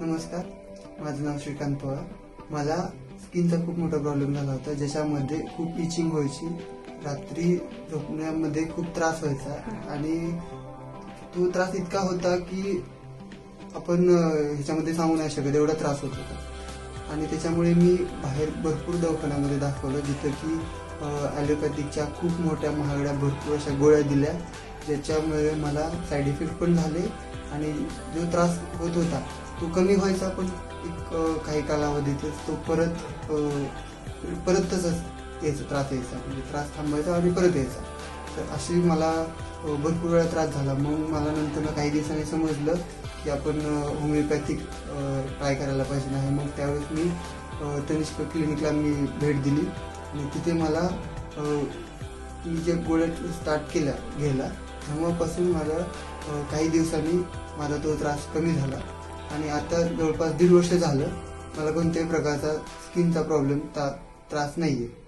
नमस्कार. माझं नाव श्रीकांत पवार. मला स्किनचा खूप मोठा प्रॉब्लेम झाला होता ज्याच्यामध्ये खूप इचिंग व्हायची. रात्री झोपण्यामध्ये खूप त्रास व्हायचा आणि तो त्रास इतका होता की आपण ह्याच्यामध्ये सांगू नाही शकत एवढा त्रास होत होता. आणि त्याच्यामुळे मी बाहेर भरपूर दवाखान्यामध्ये दाखवलं जिथं की ॲलोपॅथिकच्या खूप मोठ्या महागड्या भरपूर अशा गोळ्या दिल्या ज्याच्यामुळे मला साईड इफेक्ट पण झाले आणि जो त्रास होत होता तो कमी व्हायचा पण एक काही कालावधीतच तो परत परत तसंच यायचा त्रास यायचा. म्हणजे त्रास थांबायचा आणि परत यायचा. तर अशी मला भरपूर वेळा त्रास झाला. मग मला नंतर काही दिवसांनी समजलं की आपण होमिओपॅथिक ट्राय करायला पाहिजे नाही. मग त्यावेळेस मी तनिष्क क्लिनिकला मी भेट दिली. आणि तिथे मला मी जे गोळ्या स्टार्ट केल्या घ्यायला तेव्हापासून माझा काही दिवसांनी माझा तो त्रास कमी झाला. आणि आता जवळपास दीड वर्ष झालं मला कोणत्याही प्रकारचा स्किनचा प्रॉब्लेम त्रास नाही आहे